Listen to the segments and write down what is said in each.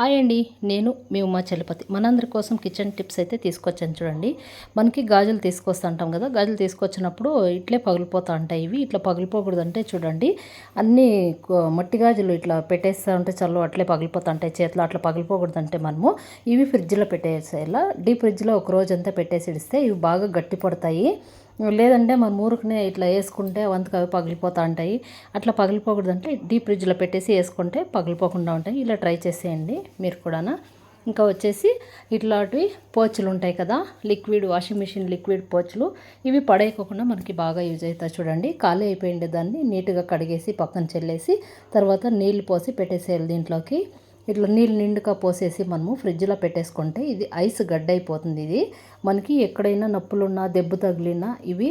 Hi అండి నేను మీ ఉమా చలపతి. మనందరి కోసం కిచెన్ టిప్స్ అయితే తీసుకొచ్చాను చూడండి. మనకి గాజులు తీసుకొస్తా ఉంటాం కదా గాజులు తీసుకొచ్చినప్పుడు ఇట్లే పగిలిపోతూ ఉంటాయి ఇవి. ఇట్లా పగిలిపోకూడదు అంటే చూడండి అన్నీ మట్టి గాజులు ఇట్లా పెట్టేస్తూ ఉంటే చల్లు అట్లే పగిలిపోతూ ఉంటాయి. చేతిలో అట్లా పగిలిపోకూడదు అంటే మనము ఇవి ఫ్రిడ్జ్లో పెట్టేసేలా డీప్ ఫ్రిడ్జ్లో ఒక రోజు అంతా పెట్టేసి ఇడిస్తే ఇవి బాగా గట్టి పడతాయి. లేదంటే మన ఊరుకునే ఇట్లా వేసుకుంటే వంతకు అవి పగిలిపోతూ ఉంటాయి. అట్లా పగిలిపోకూడదంటే డీప్ ఫ్రిడ్జ్లో పెట్టేసి వేసుకుంటే పగిలిపోకుండా ఉంటాయి. ఇలా ట్రై చేసేయండి మీరు కూడానా. ఇంకా వచ్చేసి ఇట్లాంటివి పోచులు ఉంటాయి కదా లిక్విడ్ వాషింగ్ మిషన్ లిక్విడ్ పోచులు. ఇవి పడేయకోకుండా మనకి బాగా యూజ్ అవుతాయి చూడండి. ఖాళీ అయిపోయిండే దాన్ని నీట్గా కడిగేసి పక్కన చెల్లేసి తర్వాత నీళ్ళు పోసి పెట్టేసేయాలి దీంట్లోకి. ఇట్లా నీళ్ళు నిండుగా పోసేసి మనము ఫ్రిడ్జ్లో పెట్టేసుకుంటే ఇది ఐస్ గడ్డ అయిపోతుంది ఇది. మనకి ఎక్కడైనా నొప్పులున్నా దెబ్బ తగిలినా ఇవి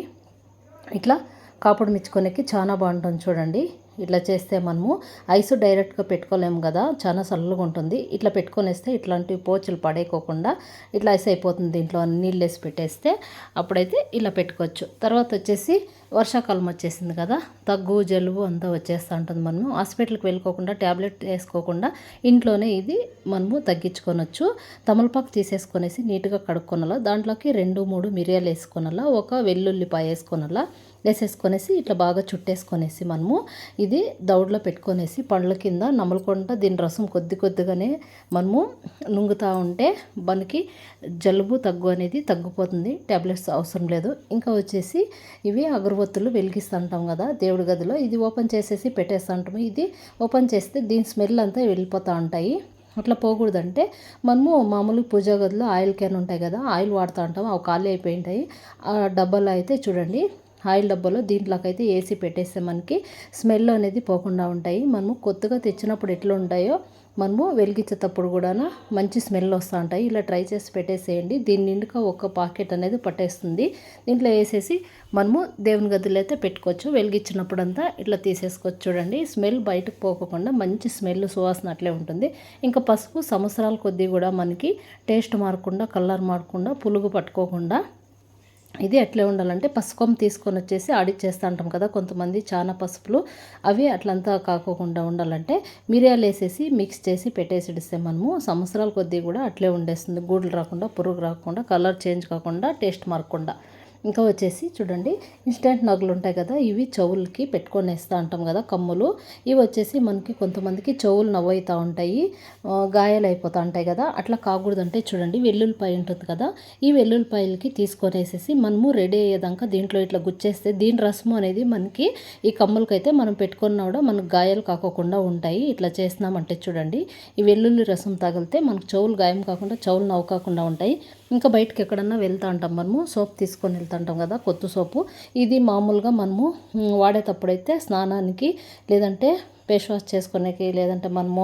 ఇట్లా కాపుడు మిచ్చుకొనేకి చాలా బాగుంటుంది చూడండి. ఇట్లా చేస్తే మనము ఐస్ డైరెక్ట్గా పెట్టుకోలేము కదా చాలా చల్లగా ఉంటుంది. ఇట్లా పెట్టుకొనేస్తే ఇట్లాంటి పోచులు పడేయకోకుండా ఇట్లా ఐస్ అయిపోతుంది దీంట్లో నీళ్ళు వేసి పెట్టేస్తే అప్పుడైతే ఇలా పెట్టుకోవచ్చు. తర్వాత వచ్చేసి వర్షాకాలం వచ్చేసింది కదా దగ్గు జలుబు అంతా వచ్చేస్తూ ఉంటుంది మనము. హాస్పిటల్కి వెళ్ళుకోకుండా ట్యాబ్లెట్ వేసుకోకుండా ఇంట్లోనే ఇది మనము తగ్గించుకొనొచ్చు. తమలపాకు తీసేసుకొనేసి నీట్గా కడుక్కొనలా దాంట్లోకి రెండు మూడు మిరియాలు వేసుకొనలా ఒక వెల్లుల్లిపాయ వేసుకొనలా వేసేసుకొనేసి ఇట్లా బాగా చుట్టేసుకొనేసి మనము ఇది దౌడ్లో పెట్టుకొనేసి పండ్ల కింద నమలకుండా దీని రసం కొద్ది కొద్దిగానే మనము నుంగుతూ ఉంటే మనకి జలుబు తగ్గు అనేది తగ్గిపోతుంది. ట్యాబ్లెట్స్ అవసరం లేదు. ఇంకా వచ్చేసి ఇవి అగరబత్తులు వెలిగిస్తుంటాం కదా దేవుడి గదిలో. ఇది ఓపెన్ చేసేసి పెట్టేస్తుంటాము ఇది ఓపెన్ చేస్తే దీని స్మెల్ అంతా వెళ్ళిపోతూ ఉంటాయి. అట్లా పోకూడదంటే మనము మామూలు పూజా గదిలో ఆయిల్ క్యాన్ ఉంటాయి కదా ఆయిల్ వాడుతూ ఉంటాం. అవి ఖాళీ అయిపోయి ఉంటాయి. ఆ డబ్బాలో అయితే చూడండి ఆయిల్ డబ్బాలో దీంట్లోకైతే వేసి పెట్టేస్తే మనకి స్మెల్ అనేది పోకుండా ఉంటాయి. మనము కొత్తగా తెచ్చినప్పుడు ఎట్లా ఉంటాయో మనము వెలిగించేటప్పుడు కూడా మంచి స్మెల్ వస్తూ ఉంటాయి. ఇలా ట్రై చేసి పెట్టేసేయండి. దీని నిండుగా ఒక పాకెట్ అనేది పట్టేస్తుంది. దీంట్లో వేసేసి మనము దేవుని గదిలో అయితే పెట్టుకోవచ్చు. వెలిగించినప్పుడు అంతా ఇట్లా తీసేసుకోవచ్చు చూడండి. స్మెల్ బయటకు పోకుండా మంచి స్మెల్ సువాసన అట్లే ఉంటుంది. ఇంకా పసుపు సంవత్సరాల కొద్దీ కూడా మనకి టేస్ట్ మారకుండా కలర్ మారకుండా పులుగు పట్టుకోకుండా ఇది ఎట్లా ఉండాలంటే పసుపం తీసుకొని వచ్చేసి ఆడిచ్చేస్తూ ఉంటాం కదా కొంతమంది చాలా పసుపులు. అవి అట్లంతా కాకోకుండా ఉండాలంటే మిరియాలు వేసేసి మిక్స్ చేసి పెట్టేసిడిస్తే మనము సంవత్సరాల కొద్దీ కూడా అట్లే ఉండేస్తుంది. గూడులు రాకుండా పురుగు రాకుండా కలర్ చేంజ్ కాకుండా టేస్ట్ మారకుండా. ఇంకా వచ్చేసి చూడండి ఇన్స్టెంట్ నగలు ఉంటాయి కదా ఇవి చెవులకి పెట్టుకొని వేస్తూ ఉంటాం కదా కమ్ములు. ఇవి వచ్చేసి మనకి కొంతమందికి చెవులు నవ్వుతూ ఉంటాయి గాయాలు అయిపోతూ ఉంటాయి కదా. అట్లా కాకూడదంటే చూడండి వెల్లుల్లిపాయ ఉంటుంది కదా ఈ వెల్లుల్లిపాయలకి తీసుకొని వేసేసి మనము రెడీ అయ్యేదాకా దీంట్లో ఇట్లా గుచ్చేస్తే దీని రసము అనేది మనకి ఈ కమ్ములకైతే మనం పెట్టుకున్నా కూడా మనకు గాయాలు కాకోకుండా ఉంటాయి. ఇట్లా చేసినామంటే చూడండి ఈ వెల్లుల్లి రసం తగిలితే మనకు చెవులు గాయం కాకుండా చెవులు నవ్వుకాకుండా ఉంటాయి. ఇంకా బయటకి ఎక్కడన్నా వెళ్తూ ఉంటాం మనము సోప్ తీసుకొని వెళ్తుంటాం కదా కొత్త సోపు. ఇది మామూలుగా మనము వాడేటప్పుడైతే స్నానానికి లేదంటే ఫేస్ వాష్ చేసుకునేకి లేదంటే మనము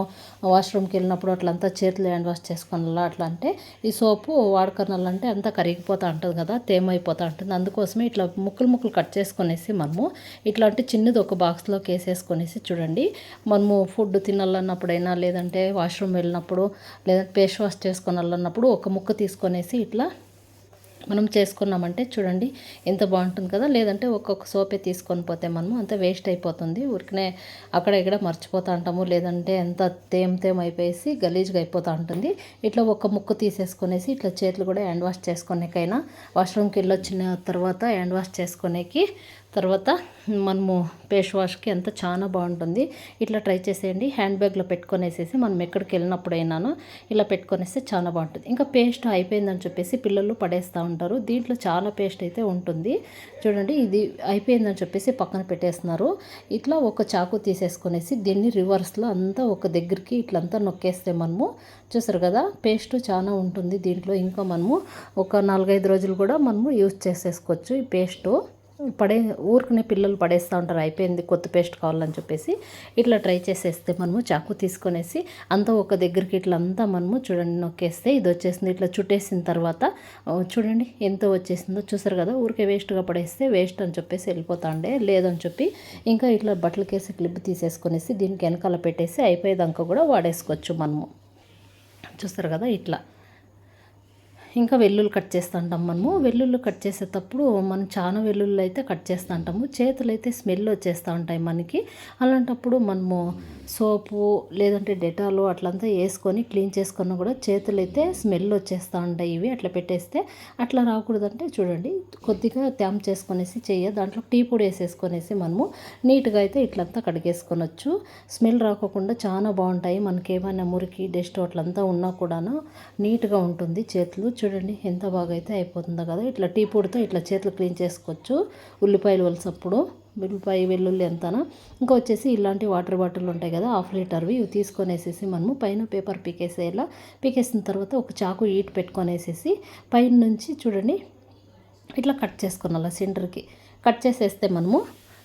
వాష్రూమ్కి వెళ్ళినప్పుడు అట్లంతా చేతులు హ్యాండ్ వాష్ చేసుకునేలా అట్లా అంటే ఈ సోపు వాడుకున్నాలంటే అంతా కరిగిపోతూ ఉంటుంది కదా తేమ అయిపోతూ ఉంటుంది. అందుకోసమే ఇట్లా ముక్కలు ముక్కలు కట్ చేసుకునేసి మనము ఇట్లాంటి చిన్నది ఒక బాక్స్లోకి వేసేసుకునేసి చూడండి. మనము ఫుడ్ తినాలన్నప్పుడైనా లేదంటే వాష్రూమ్ వెళ్ళినప్పుడు లేదంటే ఫేస్ వాష్ చేసుకోవాలన్నప్పుడు ఒక ముక్క తీసుకొనేసి ఇట్లా మనం చేసుకున్నామంటే చూడండి ఎంత బాగుంటుంది కదా. లేదంటే ఒక్కొక్క సోపే తీసుకొని పోతే మనము అంత వేస్ట్ అయిపోతుంది. ఊరికనే అక్కడ ఇక్కడ మర్చిపోతూ ఉంటాము. లేదంటే ఎంత తేమ తేమ అయిపోయేసి గలీజ్గా అయిపోతూ ఉంటుంది. ఇట్లా ఒక ముక్క తీసేసుకునేసి ఇట్లా చేతులు కూడా హ్యాండ్ వాష్ చేసుకునేకైనా వాష్రూమ్కి వెళ్ళొచ్చిన తర్వాత హ్యాండ్ వాష్ చేసుకునేకి తర్వాత మనము ఫేస్ వాష్కి అంత చాలా బాగుంటుంది. ఇట్లా ట్రై చేసేయండి. హ్యాండ్ బ్యాగ్లో పెట్టుకొనేసేసి మనం ఎక్కడికి వెళ్ళినప్పుడైనాను ఇలా పెట్టుకొనేస్తే చాలా బాగుంటుంది. ఇంకా పేస్ట్ అయిపోయిందని చెప్పేసి పిల్లలు పడేస్తూ ఉంటారు. దీంట్లో చాలా పేస్ట్ అయితే ఉంటుంది. చూడండి ఇది అయిపోయిందని చెప్పేసి పక్కన పెట్టేస్తున్నారు. ఇట్లా ఒక చాకు తీసేసుకునేసి దీన్ని రివర్స్లో అంతా ఒక దగ్గరికి ఇట్లంతా నొక్కేస్తే మనము చూసారు కదా పేస్ట్ చాలా ఉంటుంది దీంట్లో. ఇంకా మనము ఒక నాలుగైదు రోజులు కూడా మనము యూజ్ చేసేసుకోవచ్చు ఈ పేస్టు. పడే ఊరుకునే పిల్లలు పడేస్తూ ఉంటారు. అయిపోయింది కొత్త పేస్ట్ కావాలని చెప్పేసి ఇట్లా ట్రై చేసేస్తే మనము చాకు తీసుకొనేసి అంతా ఒక దగ్గరికి ఇట్లా అంతా మనము చూడండి నొక్కేస్తే ఇది వచ్చేసింది. ఇట్లా చుట్టేసిన తర్వాత చూడండి ఎంత వచ్చేసిందో. చూసారు కదా ఊరికే వేస్ట్గా పడేస్తే వేస్ట్ అని చెప్పేసి వెళ్ళిపోతాండే లేదని చెప్పి ఇంకా ఇట్లా బట్టలకేసి క్లిప్ తీసేసుకునేసి దీనికి వెనకాల పెట్టేసి అయిపోయేదాకా కూడా వాడేసుకోవచ్చు మనము. చూస్తారు కదా ఇట్లా. ఇంకా వెల్లుల్లి కట్ చేస్తుంటాం మనము. వెల్లుల్లి కట్ చేసేటప్పుడు మనం చాలా వెల్లుల్లి అయితే కట్ చేస్తుంటాము. చేతులు అయితే స్మెల్ వచ్చేస్తూ ఉంటాయి మనకి. అలాంటప్పుడు మనము సోపు లేదంటే డెటాలు అట్లంతా వేసుకొని క్లీన్ చేసుకున్నా కూడా చేతులు అయితే స్మెల్ వచ్చేస్తూ ఉంటాయి ఇవి అట్లా పెట్టేస్తే. అట్లా రాకూడదంటే చూడండి కొద్దిగా త్యామ్ చేసుకొనేసి చెయ్య దాంట్లో టీ పొడి వేసేసుకొనేసి మనము నీట్గా అయితే ఇట్లంతా కడిగేసుకొనొచ్చు. స్మెల్ రాకోకుండా చాలా బాగుంటాయి. మనకి ఏమైనా మురికి డస్ట్ అట్లంతా ఉన్నా కూడాను నీట్గా ఉంటుంది చేతులు. చూడండి ఎంత బాగా అయితే అయిపోతుందో కదా. ఇట్లా టీ పొడితో ఇట్లా చేతులు క్లీన్ చేసుకోవచ్చు. ఉల్లిపాయలు వలసప్పుడు ఉల్లిపాయ వెల్లుల్లి ఎంతనా. ఇంకా వచ్చేసి ఇలాంటి వాటర్ బాటిల్ ఉంటాయి కదా హాఫ్ లీటర్వి. ఇవి తీసుకొనేసేసి మనము పైన పేపర్ పీకేసేలా పీకేసిన తర్వాత ఒక చాకు ఈట్ పెట్టుకొనేసేసి పైన నుంచి చూడండి ఇట్లా కట్ చేసుకున్నాం సెంటర్కి. కట్ చేసేస్తే మనము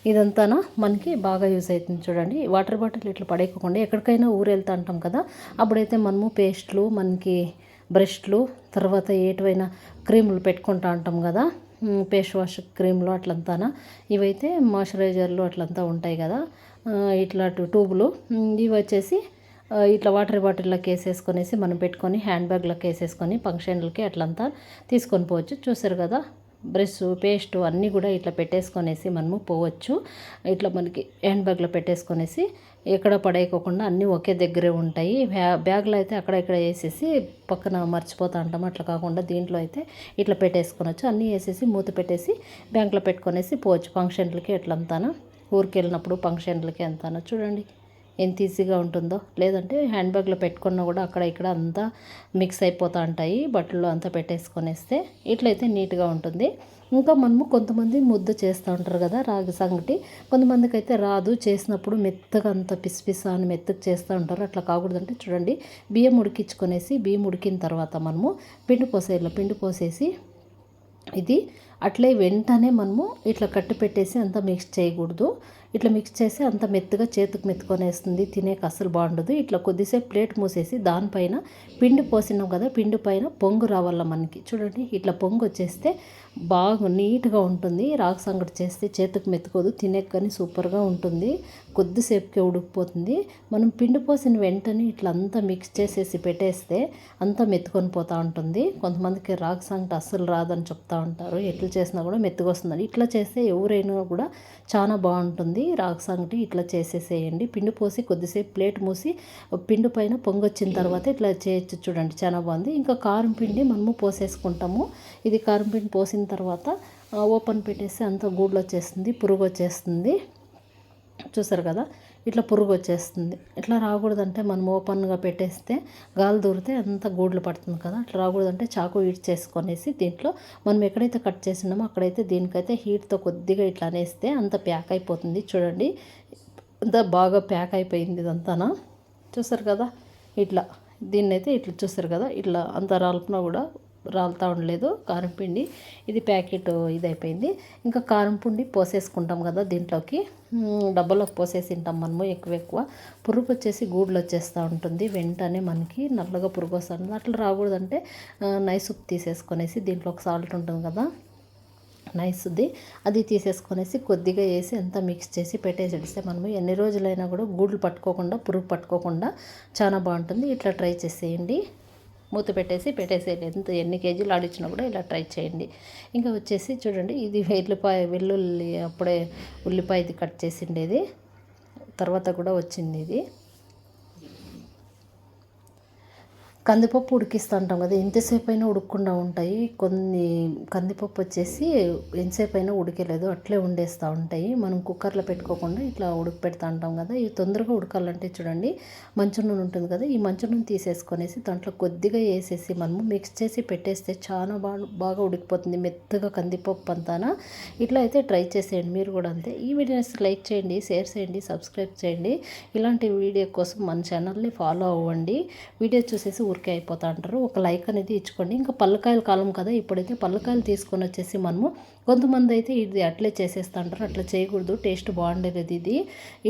ఇదంతా మనకి బాగా యూజ్ అవుతుంది చూడండి. వాటర్ బాటిల్ ఇట్లా పడేయకుండా ఎక్కడికైనా ఊరు వెళ్తా అంటాం కదా అప్పుడైతే మనము పేస్ట్లు మనకి బ్రష్లు తర్వాత ఏటివైనా క్రీములు పెట్టుకుంటా ఉంటాం కదా. ఫేస్ వాష్ క్రీమ్లు అట్లంతానా. ఇవైతే మాయిశ్చరైజర్లు అట్లంతా ఉంటాయి కదా. ఇట్లా ట్యూబులు. ఇవి వచ్చేసి ఇట్లా వాటర్ బాటిల్లోకి వేసేసుకొనేసి మనం పెట్టుకొని హ్యాండ్ బ్యాగ్లోకి వేసేసుకొని ఫంక్షన్లకి అట్లంతా తీసుకొని పోవచ్చు. చూసారు కదా. బ్రష్ పేస్ట్ అన్నీ కూడా ఇట్లా పెట్టేసుకొనేసి మనము పోవచ్చు. ఇట్లా మనకి హ్యాండ్ బ్యాగ్లో పెట్టేసుకొనేసి ఎక్కడ పడేయకోకుండా అన్నీ ఒకే దగ్గరే ఉంటాయి. బ్యా బ్యాగ్లో అయితే అక్కడ ఇక్కడ వేసేసి పక్కన మర్చిపోతా ఉంటాము అట్లా కాకుండా దీంట్లో అయితే ఇట్లా పెట్టేసుకొనొచ్చు. అన్నీ వేసేసి మూత పెట్టేసి బ్యాంక్లో పెట్టుకొనేసి పోవచ్చు. ఫంక్షన్లకి ఎట్లంతానా? ఊరికి వెళ్ళినప్పుడు ఫంక్షన్లకి ఎంతనో? చూడండి. ఎంత ఈజీగా ఉంటుందో. లేదంటే హ్యాండ్ బ్యాగ్లో పెట్టుకున్నా కూడా అక్కడ ఇక్కడ అంతా మిక్స్ అయిపోతూ ఉంటాయి. బట్టలు అంతా పెట్టేసుకొనేస్తే ఇట్లయితే నీట్గా ఉంటుంది. ఇంకా మనము కొంతమంది ముద్ద చేస్తూ ఉంటారు కదా రాగి సంగటి. కొంతమందికి అయితే రాదు. చేసినప్పుడు మెత్తగా అంత పిసిపిస అని మెత్తగా చేస్తూ ఉంటారు. అట్లా కాకూడదంటే చూడండి. బియ్యం ఉడికించుకొనేసి బియ్యం ఉడికిన తర్వాత మనము పిండి పోసేయాలి పిండి పోసేసి ఇది అట్లే వెంటనే మనము ఇట్లా కట్టి పెట్టేసి అంతా మిక్స్ చేయకూడదు. ఇట్లా మిక్స్ చేసి అంత మెత్తగా చేతికి మెత్తుకొనేస్తుంది. తినేకి అసలు బాగుండదు. ఇట్లా కొద్దిసేపు ప్లేట్ మూసేసి దానిపైన పిండి పోసినాం కదా పిండి పైన పొంగు రావాల మనకి. చూడండి ఇట్లా పొంగు వచ్చేస్తే బాగా నీట్గా ఉంటుంది. రాగి సంగటి చేస్తే చేతికి మెత్తుకోదు తినే కానీ సూపర్గా ఉంటుంది. కొద్దిసేపుకే ఉడికిపోతుంది. మనం పిండి పోసిన వెంటనే ఇట్లా అంతా మిక్స్ చేసేసి పెట్టేస్తే అంతా మెత్తుకొని పోతూ ఉంటుంది. కొంతమందికి రాగి సంగటి అస్సలు రాదని చెప్తా ఉంటారు. ఎట్లా చేసినా కూడా మెత్తగా ఇట్లా చేస్తే ఎవరైనా కూడా చాలా బాగుంటుంది. రాగి సంగటి ఇట్లా చేసేసేయండి. పిండి పోసి కొద్దిసేపు ప్లేట్ మూసి పిండి పైన పొంగొచ్చిన తర్వాత ఇట్లా చేయొచ్చు చూడండి చాలా బాగుంది. ఇంకా కారం పిండి మనము పోసేసుకుంటాము. ఇది కారం పిండి పోసిన తర్వాత ఓపెన్ పెట్టేసి అంత గూడ్లు వచ్చేస్తుంది పురుగు వచ్చేస్తుంది. చూసారు కదా? ఇట్లా పురుగు వచ్చేస్తుంది ఇట్లా రాకూడదంటే మనం ఓపెన్గా పెట్టేస్తే గాలి దూరితే అంత గూడ్లు పడుతుంది కదా. అట్లా రాకూడదంటే చాకు హీట్ చేసుకొనేసి దీంట్లో మనం ఎక్కడైతే కట్ చేసినామో అక్కడైతే దీనికైతే హీట్తో కొద్దిగా ఇట్లా అనేస్తే అంత ప్యాక్ అయిపోతుంది. చూడండి అంత బాగా ప్యాక్ అయిపోయింది ఇదంతానా? చూసారు కదా? ఇట్లా. దీన్నైతే ఇట్లా చూసారు కదా? ఇట్లా అంత రాల్పున కూడా రాలుతూ ఉండలేదు. కారం పిండి ఇది ప్యాకెట్ ఇది అయిపోయింది ఇంకా కారం పిండి పోసేసుకుంటాం కదా దీంట్లోకి. డబ్బాలోకి పోసేసి తింటాం మనము ఎక్కువ ఎక్కువ. పురుగు వచ్చేసి గూడులు వచ్చేస్తూ ఉంటుంది. వెంటనే మనకి నల్లగా పురుగు వస్తుంది. అట్లా రాకూడదంటే నైస్ ఉప్పు తీసేసుకొనేసి దీంట్లో ఒక సాల్ట్ ఉంటుంది కదా నైస్ది అది తీసేసుకొనేసి కొద్దిగా వేసి అంతా మిక్స్ చేసి పెట్టేసి మనము ఎన్ని రోజులైనా కూడా గూడ్లు పట్టుకోకుండా పురుగు పట్టుకోకుండా చాలా బాగుంటుంది. ఇట్లా ట్రై చేసేయండి. మూత పెట్టేసి పెట్టేసేయండి ఎంత ఎన్ని కేజీలు ఆడిచ్చినా కూడా ఇలా ట్రై చేయండి. ఇంకా వచ్చేసి చూడండి ఇది వెల్లుపాయ వెల్లుల్లి అప్పుడే ఉల్లిపాయ ఇది కట్ చేసిండేది. తర్వాత కూడా వచ్చింది ఇది. కందిపప్పు ఉడికిస్తూ ఉంటాం కదా ఎంతసేపు అయినా ఉడకకుండా ఉంటాయి. కొన్ని కందిపప్పు వచ్చేసి ఎంతసేపు అయినా ఉడికేలేదు అట్లే ఉండేస్తూ ఉంటాయి. మనం కుక్కర్లో పెట్టుకోకుండా ఇట్లా ఉడికి పెడతా ఉంటాం కదా ఇవి తొందరగా ఉడకాలంటే చూడండి మంచు నూనె ఉంటుంది కదా ఈ మంచు నూనె తీసేసుకొనేసి దాంట్లో కొద్దిగా వేసేసి మనము మిక్స్ చేసి పెట్టేస్తే చాలా బాగా బాగా ఉడికిపోతుంది మెత్తగా కందిపప్పు అంతానా. ఇట్లా అయితే ట్రై చేసేయండి మీరు కూడా అంతే. ఈ వీడియోస్ లైక్ చేయండి షేర్ చేయండి సబ్స్క్రైబ్ చేయండి. ఇలాంటి వీడియో కోసం మన ఛానల్ని ఫాలో అవ్వండి. వీడియో చూసేసి ఊరికే అయిపోతా అంటారు. ఒక లైక్ అనేది ఇచ్చుకోండి. ఇంకా పల్లకాయల కాలం కదా ఇప్పుడైతే పల్లకాయలు తీసుకొని వచ్చేసి మనము కొంతమంది అయితే ఇది అట్లే చేసేస్తా అంటారు. అట్లా చేయకూడదు. టేస్ట్ బాగుండేది ఇది.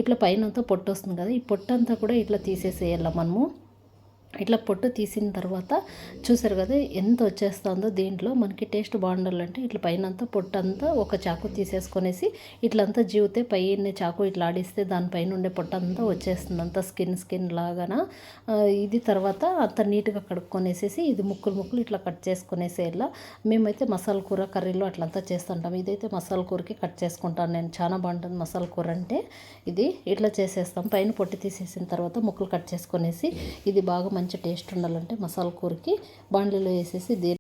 ఇట్లా పైన అంతా పొట్టు వస్తుంది కదా ఈ పొట్టు అంతా కూడా ఇట్లా తీసేసేయాల మనము? ఇట్లా పొట్టు తీసిన తర్వాత చూసారు కదా ఎంత వచ్చేస్తుందో దీంట్లో మనకి టేస్ట్ బాగుండాలంటే ఇట్లా పైన అంతా పొట్టు అంతా ఒక చాకు తీసేసుకొనేసి ఇట్లంతా జీవితే పైన చాకు ఇట్లా ఆడిస్తే దానిపైన ఉండే పొట్టు అంతా వచ్చేస్తుంది. అంతా స్కిన్ స్కిన్ లాగాన. ఇది తర్వాత అంత నీట్గా కడుక్కొనేసేసి ఇది ముక్కులు ముక్కులు ఇట్లా కట్ చేసుకునేసేలా మేమైతే మసాలా కూర కర్రీలో అట్లంతా చేస్తుంటాం. ఇదైతే మసాలా కూరకి కట్ చేసుకుంటాను నేను. చాలా బాగుంటుంది మసాలా కూర అంటే. ఇది ఇట్లా చేసేస్తాం. పైన పొట్టు తీసేసిన తర్వాత ముక్కలు కట్ చేసుకొనేసి ఇది బాగా మంచి టేస్ట్ ఉండాలంటే మసాలా కూరకి బాండ్లీలో వేసేసి